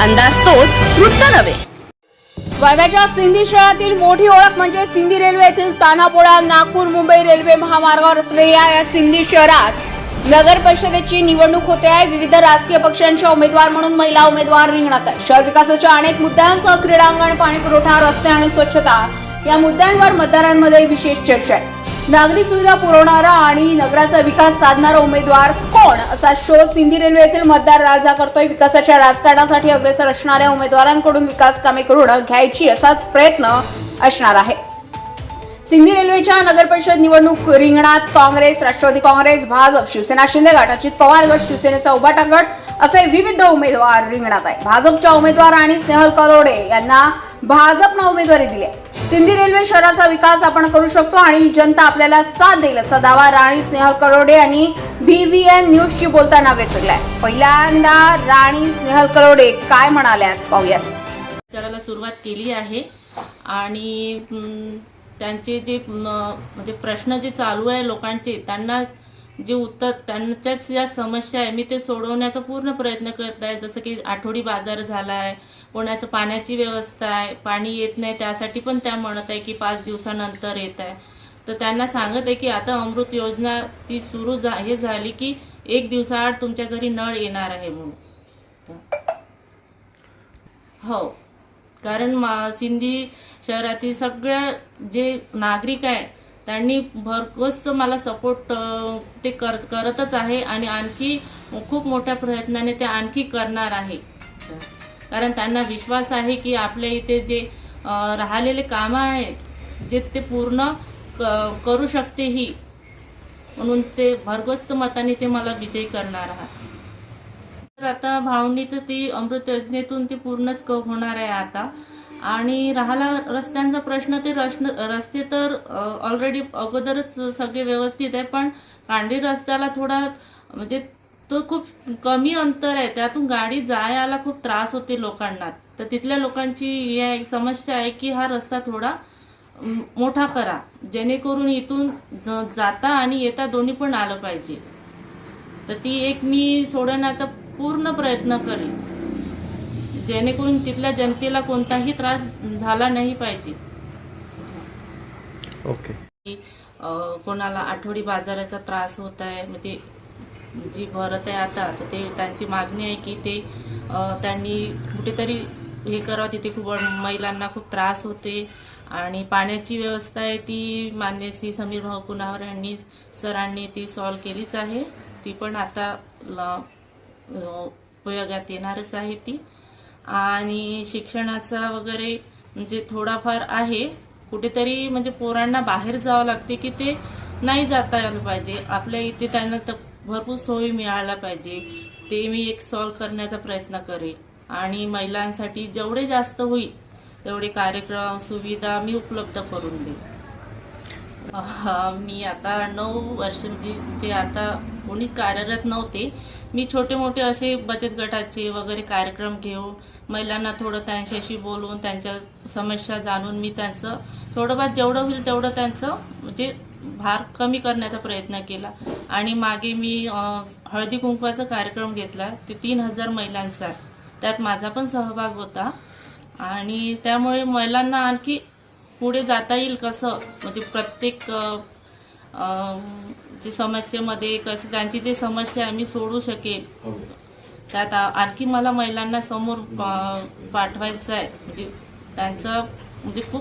अंदाज तोच वृत्त नव्हे. वर्ध्याच्या सिंधी शहरातील मोठी ओळख म्हणजे सिंधी रेल्वे येथील तानापोळा नागपूर मुंबई रेल्वे महामार्गावर असलेल्या या सिंधी शहरात नगर परिषदेची निवडणूक होते आहे. विविध राजकीय पक्षांच्या उमेदवार म्हणून महिला उमेदवार रिंगणात आहे शहर विकासाच्या अनेक मुद्द्यांसह क्रीडांगण पाणी पुरवठा रस्ते आणि स्वच्छता या मुद्द्यांवर मतदारांमध्ये विशेष चर्चा आहे. नागरी सुविधा पुरवणारा आणि नगराचा विकास साधणारा उमेदवार कोण? असा शोध सिंधी रेल्वे येथील मतदार राजा करतोय. विकासाच्या राजकारणासाठी अग्रेसर असणाऱ्या उमेदवारांकडून विकास कामे करून घ्यायची असाच प्रयत्न असणार आहे. सिंधी रेल्वेच्या नगर परिषद निवडणूक रिंगणात काँग्रेस राष्ट्रवादी काँग्रेस भाजप शिवसेना शिंदे गट अजित पवार गट शिवसेनेचा उभाटा गट असे विविध उमेदवार रिंगणात आहे भाजपच्या उमेदवार आणि स्नेहल करोडे यांना भाजपनं उमेदवारी दिली आहे. सिंधी रेल्वे शहराचा विकास आपण करू शकतो आणि जनता आपल्याला साथ देईल असा दावा राणी स्नेहल करोडे यांनी बीव्हीएन न्यूजशी बोलताना व्यक्त केलाय. पहिल्यांदा राणी स्नेहल करोडे काय म्हणाल्यात पाहूयात. प्रचाराला सुरुवात केली आहे आणि त्यांचे जे म्हणजे प्रश्न जे चालू आहे लोकांचे त्यांना जे उत्तर त्यांच्याच ज्या समस्या आहे मी ते सोडवण्याचा पूर्ण प्रयत्न करत आहे. जसं की आठवडी बाजार झाला आहे कोणाचं पाण्याची व्यवस्था आहे पाणी येत नाही त्यासाठी पण त्या म्हणत आहे की पाच दिवसानंतर येत आहे. तर त्यांना सांगत आहे की आता अमृत योजना ती सुरू जा हे झाली की एक दिवसाआड तुमच्या घरी नळ येणार आहे म्हणून. हो. कारण मा सिंधी शहरातील सगळ्या जे नागरिक आहे त्यांनी भरघोस मला सपोर्ट ते कर करतच आहे आणि आणखी खूप मोठ्या प्रयत्नाने ते आणखी करणार आहे. कारण त्यांना विश्वास आहे की आपल्या इथे जे राहिलेले कामं आहेत जे ते पूर्ण क करू शकते ही. म्हणून ते भरघोस्त मताने ते मला विजयी करणार आहात. तर आता भावनीचं ती अमृत योजनेतून ती पूर्णच क होणार आहे आता. आणि राहिला रस्त्यांचा प्रश्न ते रश्न रस्ते तर ऑलरेडी अगोदरच सगळे व्यवस्थित आहे पण कांडी रस्त्याला थोडा म्हणजे तो खूप कमी अंतर आहे. त्यातून गाडी जायला खूप त्रास होते लोकांना. तर तिथल्या लोकांची या एक समस्या आहे की हा रस्ता थोडा मोठा करा. जेणेकरून इथून ज- जाता आणि येता दोन्ही पण आलं पाहिजे. तर ती एक मी सोडवण्याचा पूर्ण प्रयत्न करेन. जेणेकरून तिथल्या जनतेला कोणताही त्रास झाला नाही पाहिजे. ओके. कोणाला आठवडी बाजाराचा त्रास होत आहे म्हणजे जी भरत आहे आता तर ते त्यांची मागणी आहे की ते त्यांनी कुठेतरी हे करावं तिथे खूप महिलांना खूप त्रास होते. आणि पाण्याची व्यवस्था आहे ती मान्य श्री समीर भाऊ कुणावर यांनी सरांनी ती सॉल्व केलीच आहे. ती पण आता उपयोगात येणारच आहे ती. आणि शिक्षणाचा वगैरे म्हणजे थोडाफार आहे. कुठेतरी म्हणजे पोरांना बाहेर जावं लागते की ते नाही जाता आलं पाहिजे. आपल्या इथे त्यांना तर भरपूर सोयी मिळायला पाहिजे. ते मी एक सॉल्व करण्याचा प्रयत्न करेन. आणि महिलांसाठी जेवढे जास्त होईल तेवढे कार्यक्रम सुविधा मी उपलब्ध करून देईन. मी आता नऊ वर्ष म्हणजे जे आता कोणीच कार्यरत नव्हते. मी छोटे मोठे असे बचत गटाचे वगैरे कार्यक्रम घेऊन महिलांना थोडं त्यांच्याशी बोलून त्यांच्या समस्या जाणून मी त्यांचं थोडंफार जेवढं होईल तेवढं त्यांचं म्हणजे भार कमी करण्याचा प्रयत्न केला. आणि मागे मी हळदी कुंकवाचा कार्यक्रम घेतला. ते तीन हजार महिलांचा. त्यात माझा पण सहभाग होता. आणि त्यामुळे महिलांना आणखी पुढे जाता येईल कसं? म्हणजे प्रत्येक जे समस्येमध्ये कसं त्यांची जी समस्या मी सोडू शकेल त्यात आ- आणखी मला महिलांना समोर पाठवायचं आहे म्हणजे त्यांचं म्हणजे खूप